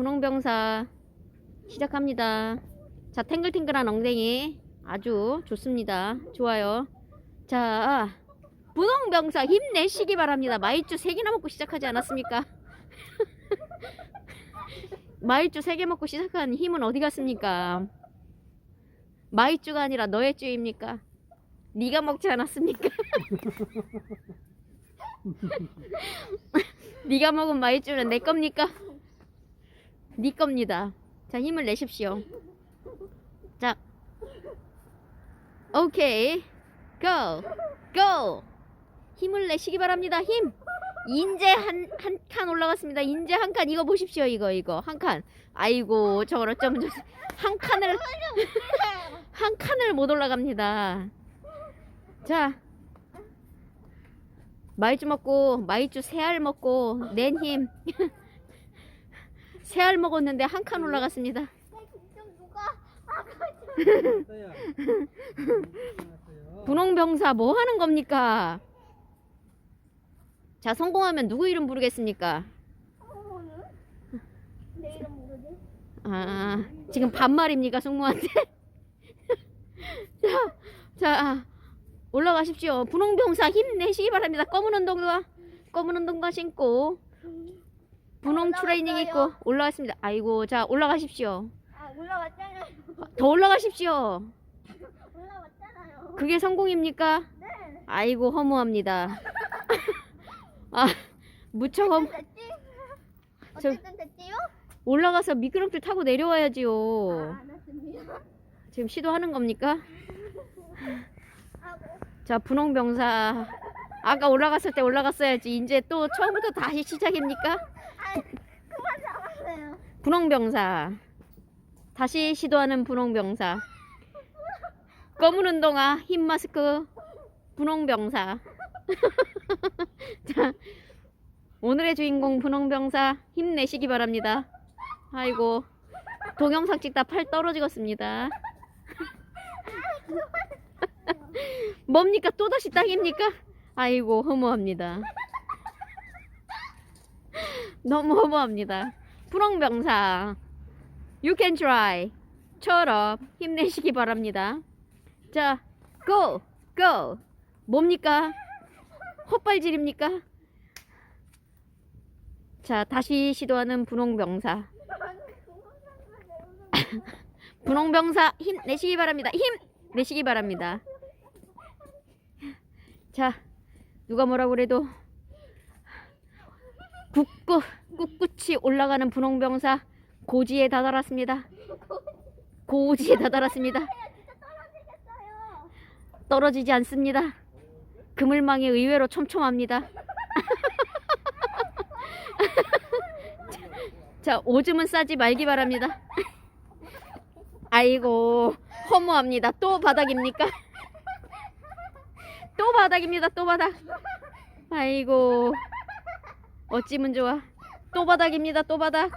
분홍병사 시작합니다. 자, 탱글탱글한 엉덩이 아주 좋습니다. 좋아요. 자, 분홍병사 힘내시기 바랍니다. 마이쮸 3개나 먹고 시작하지 않았습니까? 마이쮸 3개 먹고 시작한 힘은 어디 갔습니까? 마이쮸가 아니라 너의 쭈입니까? 네가 먹지 않았습니까? 네가 먹은 마이쮸는 내 겁니까? 네 겁니다. 자, 힘을 내십시오. 자, 오케이, go, go. 힘을 내시기 바랍니다. 힘. 인제 한 한 칸 올라갔습니다. 인제 한 칸 이거 보십시오. 이거 이거 한 칸. 아이고 저걸 좋- 한 칸을 한 칸을 못 올라갑니다. 자, 마이쮸 먹고 마이쮸 세 알 먹고 낸 힘. 세 알 먹었는데 한 칸 올라갔습니다. 좀 누가 아까 왔어요. 분홍병사 뭐 하는 겁니까? 자, 성공하면 누구 이름 부르겠습니까? 어머는 내 이름 모르지? 아, 지금 반말입니까, 승무한테? 자, 자, 올라가십시오. 분홍병사 힘내시기 바랍니다. 검은 운동화, 검은 운동화 신고, 분홍 트레이닝 입고 올라갔습니다. 아이고, 자, 올라가십시오. 아 올라왔잖아요. 더 올라가십시오. 올라왔잖아요. 그게 성공입니까? 네. 아이고, 허무합니다. 아, 무척 허무. 저- 어쨌든 됐지요? 올라가서 미끄럼틀 타고 내려와야지요. 아. 지금 시도하는 겁니까? 하고 자, 분홍 병사. 아까 올라갔을 때 올라갔어야지. 이제 또 처음부터 다시 시작입니까? 아 그만 잡았어요. 분홍병사. 다시 시도하는 분홍병사. 검은 운동화, 흰 마스크, 분홍병사. 자, 오늘의 주인공 분홍병사 힘내시기 바랍니다. 아이고, 동영상 찍다 팔 떨어지겠습니다. 뭡니까? 또다시 땅입니까? 아이고, 허무합니다. 너무 허무합니다. 분홍병사. You can try. 처럼 힘내시기 바랍니다. 자, go, go. 뭡니까? 헛발질입니까? 자, 다시 시도하는 분홍병사. 분홍병사 힘내시기 바랍니다. 힘 내시기 바랍니다. 자, 누가 뭐라고 그래도 꿋꿋 꿋꿋이 올라가는 분홍병사 고지에 다다랐습니다. 고지에 다다랐습니다. 떨어지지 않습니다. 그물망이 의외로 촘촘합니다. 자, 오줌은 싸지 말기 바랍니다. 아이고, 허무합니다. 또 바닥입니까? 또 바닥입니다. 또 바닥. 아이고, 어찌면 좋아. 또 바닥입니다. 또 바닥.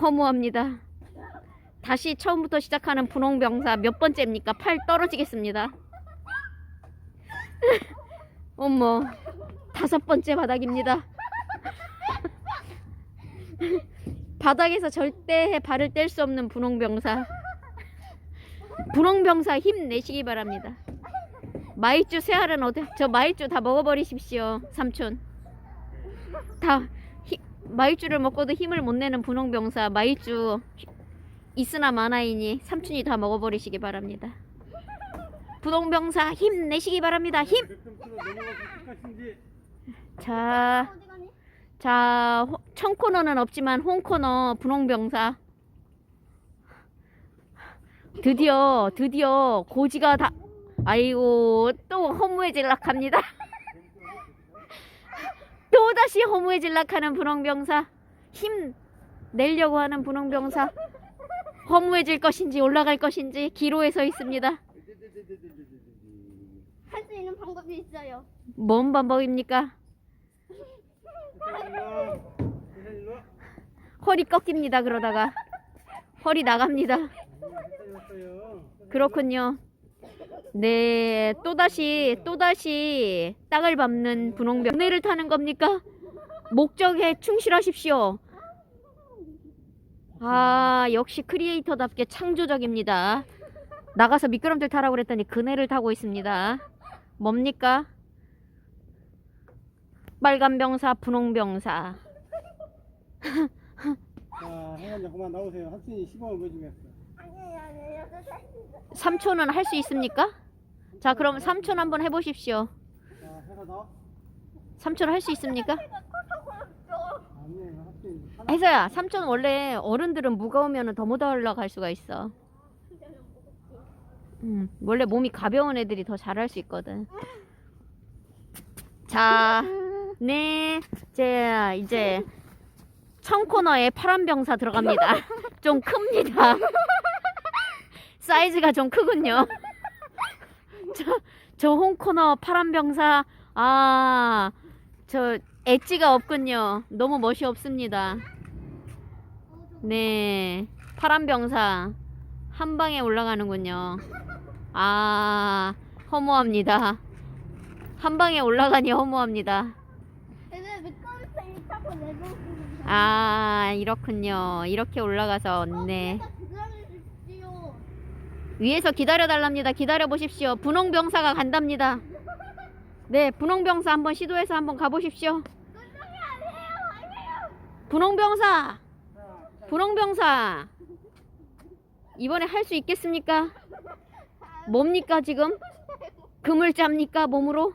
허무합니다. 다시 처음부터 시작하는 분홍병사 몇 번째입니까? 팔 떨어지겠습니다. 어머, 다섯 번째 바닥입니다. 바닥에서 절대 발을 뗄 수 없는 분홍병사. 분홍병사 힘내시기 바랍니다. 마이쮸 새알은 어디? 저 마이쮸 다 먹어버리십시오, 삼촌. 다 히, 마이쮸를 먹고도 힘을 못 내는 분홍병사 마이쮸 있으나 마나이니 삼촌이 다 먹어버리시기 바랍니다. 분홍병사 힘 내시기 바랍니다. 힘. 백점수로 넘어가실 것인지 자? 자, 호- 청코너는 없지만 홍코너 분홍병사. 드디어, 드디어 고지가 다, 아이고, 또 허무에 질락 합니다. 또 다시 허무에 질락하는 분홍병사. 힘 내려고 하는 분홍병사. 허무해질 것인지 올라갈 것인지 기로에 서 있습니다. 할 수 있는 방법이 있어요. 뭔 방법입니까? 허리 꺾입니다, 그러다가. 허리 나갑니다. 그렇군요. 네, 또다시, 또다시 땅을 밟는 분홍병. 은혜를 타는 겁니까? 목적에 충실하십시오. 아, 역시 크리에이터답게 창조적입니다. 나가서 미끄럼틀 타라고 그랬더니 그네를 타고 있습니다. 뭡니까? 빨간 병사, 분홍 병사. 자, 해관장 그만 나오세요. 학생이 시범을 보여주겠어. 3초는 할수 있습니까? 자, 그럼 3초 한번 해보십시오. 자, 나와. 3초는 할수 있습니까? 해서야, 3초는 원래 어른들은 무거우면 더 못 올라갈 수가 있어. 음, 원래 몸이 가벼운 애들이 더 잘할 수 있거든. 자, 네, 제 이제 청 코너에 파란 병사 들어갑니다. 좀 큽니다. 사이즈가 좀 크군요. 저, 저 홍코너 파란 병사, 아, 저 엣지가 없군요. 너무 멋이 없습니다. 네, 파란 병사 한 방에 올라가는군요. 아, 허무합니다. 한 방에 올라가니 허무합니다. 내려오시면 아, 이렇군요. 이렇게 올라가서 네. 위에서 기다려 달랍니다. 기다려 보십시오. 분홍 병사가 간답니다. 네, 분홍 병사 한번 시도해서 한번 가보십시오. 꿀렁이 아니에요, 아니에요. 분홍 병사, 자, 분홍 병사. 이번에 할 수 있겠습니까? 뭡니까 지금? 금을 짭니까 몸으로?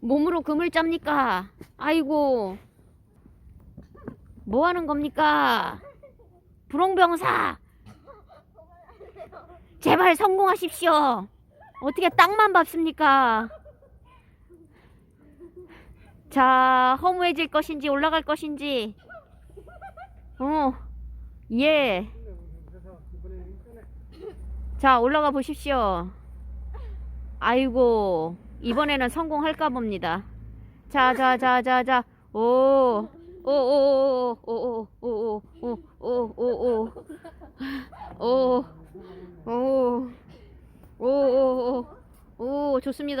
몸으로 금을 짭니까? 아이고, 뭐 하는 겁니까? 불홍병사 제발 성공하십시오. 어떻게 땅만 밟습니까? 자, 허무해질 것인지 올라갈 것인지. 어, 예. 자, 올라가 보십시오. 아이고, 이번에는 성공할까 봅니다. 자, 자, 자, 자, 자. 오, 오, 오, 오, 오, 오. 오.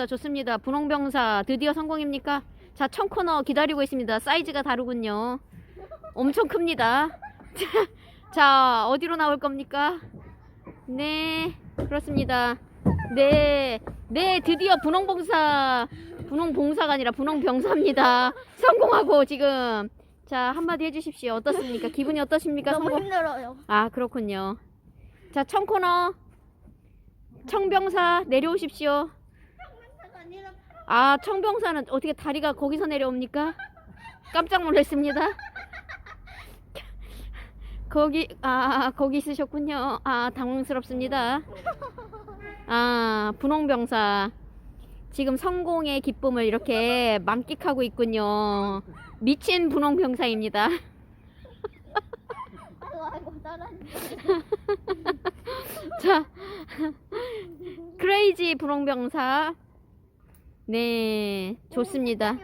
좋습니다, 좋습니다. 분홍병사 드디어 성공입니까? 자, 청코너 기다리고 있습니다. 사이즈가 다르군요. 엄청 큽니다. 자, 어디로 나올 겁니까? 네, 그렇습니다. 네, 네, 드디어 분홍봉사, 분홍봉사가 아니라 분홍병사입니다. 성공하고 지금. 자, 한마디 해주십시오. 어떻습니까? 기분이 어떠십니까? 너무 성공. 힘들어요. 아, 그렇군요. 자, 청코너, 청병사 내려오십시오. 아, 청병사는 어떻게 다리가 거기서 내려옵니까? 깜짝 놀랐습니다. 거기, 아, 거기 있으셨군요. 아, 당황스럽습니다. 아, 분홍병사. 지금 성공의 기쁨을 이렇게 만끽하고 있군요. 미친 분홍병사입니다. 자, 크레이지 분홍병사. 네, 좋습니다.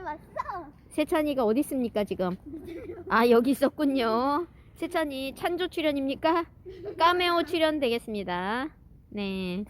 세찬이가 어디 있습니까 지금? 아 여기 있었군요. 세찬이 찬조 출연입니까? 까메오 출연 되겠습니다. 네.